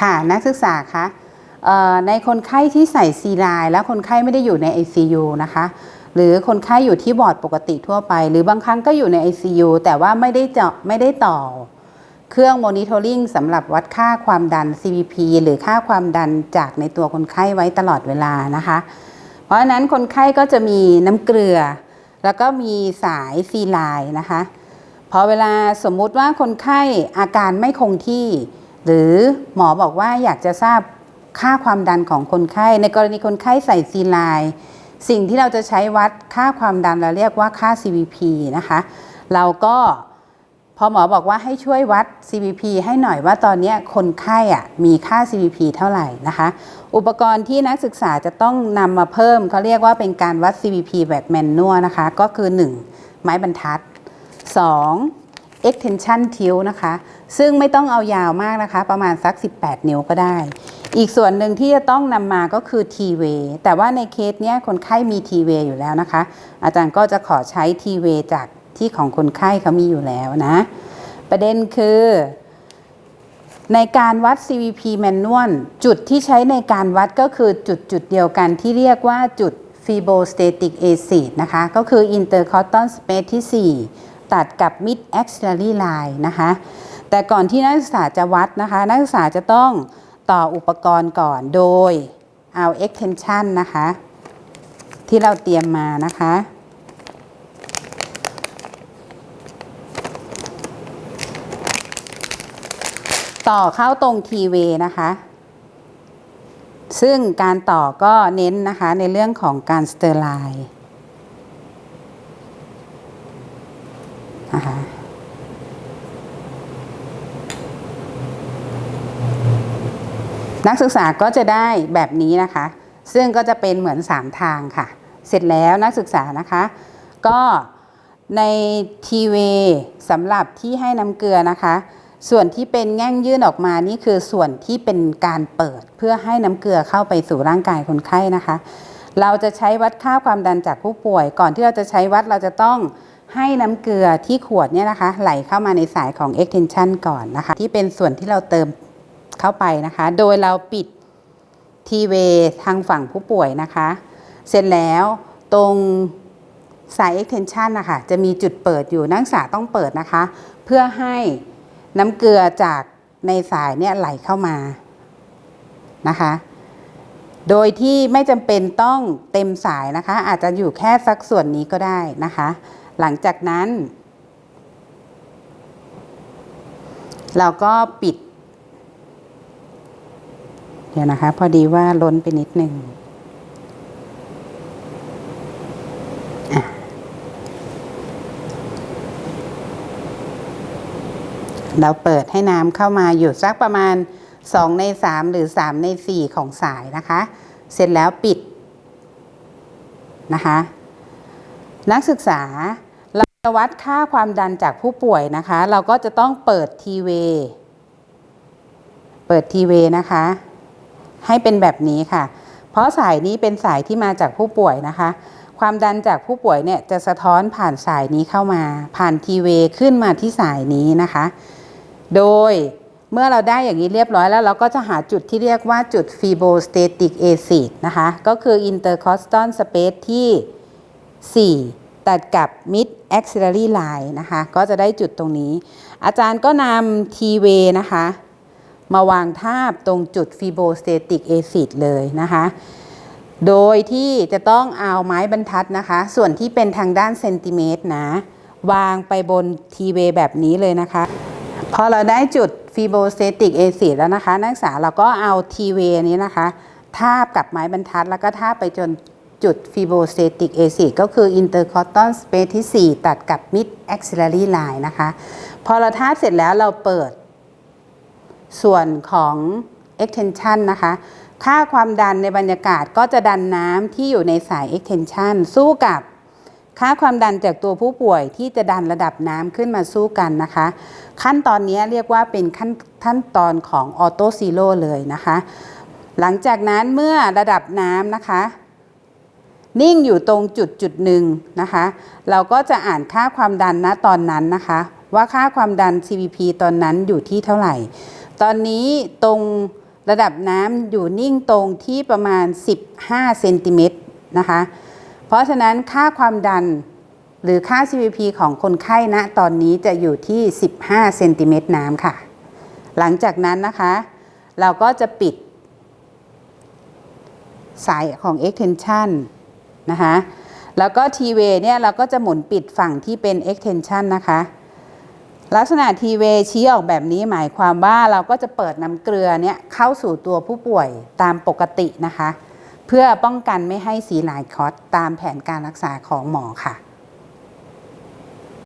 ค่ะนักศึกษาคะในคนไข้ที่ใส่ซีไลน์แล้วคนไข้ไม่ได้อยู่ใน ICU นะคะ หรือคนไข้อยู่ที่บอร์ดปกติทั่วไป หรือบางครั้งก็อยู่ใน ICU แต่ว่าไม่ได้เจาะไม่ได้ต่อ เครื่อง monitoring สำหรับวัดค่าความดัน CVP หรือค่าความดันจากในตัวคนไข้ไว้ตลอดเวลานะคะ เพราะฉะนั้นคนไข้ก็จะมีน้ำเกลือ แล้วก็มีสายซีไลน์นะคะพอเวลาสมมุติว่าคนไข้อาการไม่คงที่ หรือหมอบอกว่าอยากจะทราบค่าความดันของคนไข้ ในกรณีคนไข้ใส่ซีไลน์สิ่งที่เราจะใช้วัดค่าความดันเราเรียกว่าค่า CVP นะคะ เราก็พอหมอบอกว่าให้ช่วยวัด CVP ให้หน่อยว่าตอนนี้คนไข้อะมีค่า CVP เท่าไหร่นะคะ อุปกรณ์ที่นักศึกษาจะต้องนำมาเพิ่มเขาเรียกว่าเป็นการวัด CVP แบบแมนนวลนะคะ ก็คือ 1 ไม้บรรทัด 2 extension tilt นะคะ ซึ่งไม่ต้องเอายาวมากนะคะ ประมาณสัก 18 นิ้วก็ได้ อีกส่วนหนึ่งที่จะต้องนำมาก็คือ T-way แต่ว่าในเคสเนี้ยคนไข้มี T-way อยู่แล้วนะคะ อาจารย์ก็จะขอใช้ T-way จากที่ของคนไข้เขามีอยู่แล้วนะ ประเด็นคือ ในการวัด CVP manual จุดที่ใช้ในการวัดก็คือจุดจุดเดียวกันที่เรียกว่าจุด fibrostatic acid นะคะ ก็คือ intercostal space ที่ 4 ตัดกับ mid axillary line นะคะ แต่ก่อนที่นักศึกษาจะวัดนะคะ นักศึกษาจะต้องต่ออุปกรณ์ก่อนโดยเอา extension นะคะ ที่เราเตรียมมานะคะ ต่อเข้าตรงทีเวนะคะ ซึ่งการต่อก็เน้นนะคะในเรื่องของการสเตอร์ไลน์ นะคะนักศึกษาก็จะได้แบบนี้นะคะ ซึ่งก็จะเป็นเหมือน 3 ทางค่ะ เสร็จแล้วนักศึกษานะคะ ก็ในทีเวสำหรับที่ให้น้ำเกลือนะคะ ส่วนที่เป็นแง่งยื่นออกมานี่คือส่วนที่เป็นการเปิดเพื่อให้น้ำเกลือเข้าไปสู่ร่างกายคนไข้นะคะ เราจะใช้วัดค่าความดันจากผู้ป่วย ก่อนที่เราจะใช้วัดเราจะต้อง ให้น้ำเกลือที่ขวดเนี่ยนะคะ ไหลเข้ามาในสายของ extension ก่อนนะคะ ที่เป็นส่วนที่เราเติมเข้าไปนะคะ โดยเราปิดทีเวทางฝั่งผู้ป่วยนะคะ เสร็จแล้วตรงสาย extension นะคะจะมีจุดเปิดอยู่นักศึกษาต้องเปิดนะคะ เพื่อให้น้ำเกลือจากในสายเนี่ยไหลเข้ามานะคะ โดยที่ไม่จำเป็นต้องเต็มสายนะคะ อาจจะอยู่แค่สักส่วนนี้ก็ได้นะคะ หลังจากนั้น เราก็ปิด เดี๋ยวนะคะ พอดีว่าล้นไปนิดนึงอะเราเปิดให้น้ำเข้ามาอยู่สักประมาณ 2 ใน 3 หรือ 3 ใน 4 ของสายนะคะ เสร็จแล้วปิดนะคะ นักศึกษา จะวัดค่าความดันจากผู้ป่วยนะคะ เราก็จะต้องเปิดทีเวเปิดทีเวนะคะ ให้เป็นแบบนี้ค่ะ เพราะสายนี้เป็นสายที่มาจากผู้ป่วยนะคะ ความดันจากผู้ป่วยเนี่ยจะสะท้อนผ่านสายนี้เข้ามา ผ่านทีเวขึ้นมาที่สายนี้นะคะ โดยเมื่อเราได้อย่างนี้เรียบร้อยแล้วเราก็จะหาจุดที่เรียกว่าจุด Fibostatic acid นะคะ ก็คือ intercostal space ที่ 4 ตัดกับ mid axillary line นะคะ ก็จะได้จุดตรงนี้ อาจารย์ก็นำ T-way นะคะ มาวางทาบตรงจุด Fibostatic acid เลยนะคะ โดยที่จะต้องเอาไม้บรรทัดนะคะ ส่วนที่เป็นทางด้านเซนติเมตรนะ วางไปบน t w a แบบนี้เลยนะคะ พอเราได้จุด Fibostatic acid แล้วนะคะ นักศึกษาเราก็เอา t w a นี้นะคะ ทาบกับไม้บรรทัดแล้วก็ทาบไปจน จุด Fibostatic acid ก็คือ intercostal space ที่ 4 ตัดกับ mid axillary line นะคะ พอเราทาบเสร็จแล้วเราเปิด ส่วนของ extension นะคะ ค่าความดันในบรรยากาศก็จะดันน้ำที่อยู่ในสาย extension สู้กับค่าความดันจากตัวผู้ป่วยที่จะดันระดับน้ำขึ้นมาสู้กันนะคะ ขั้นตอนนี้เรียกว่าเป็นขั้นขั้นตอนของออโตซีโร่เลยนะคะ หลังจากนั้นเมื่อระดับน้ำนะคะ นิ่งอยู่ตรงจุดจุดหนึ่งนะคะ เราก็จะอ่านค่าความดันณตอนนั้นนะคะ ว่าค่าความดัน CVP ตอนนั้นอยู่ที่เท่าไหร่ ตอนนี้ตรงระดับน้ำอยู่นิ่งตรงที่ประมาณ 15เซนติเมตรนะคะ เพราะฉะนั้นค่าความดันหรือค่า CVP ของคนไข้ณตอนนี้จะอยู่ที่ 15เซนติเมตรน้ำค่ะ หลังจากนั้นนะคะ เราก็จะปิดสายของ extension นะคะแล้วก็ T-way เนี่ยเราก็จะหมุนปิดฝั่งที่เป็น extension นะคะ ลักษณะ T-way ชี้ออกแบบนี้หมายความว่าเราก็จะเปิดน้ำเกลือเนี่ยเข้าสู่ตัวผู้ป่วยตามปกตินะคะ เพื่อป้องกันไม่ให้สีหลายคอสตามแผนการรักษาของหมอค่ะ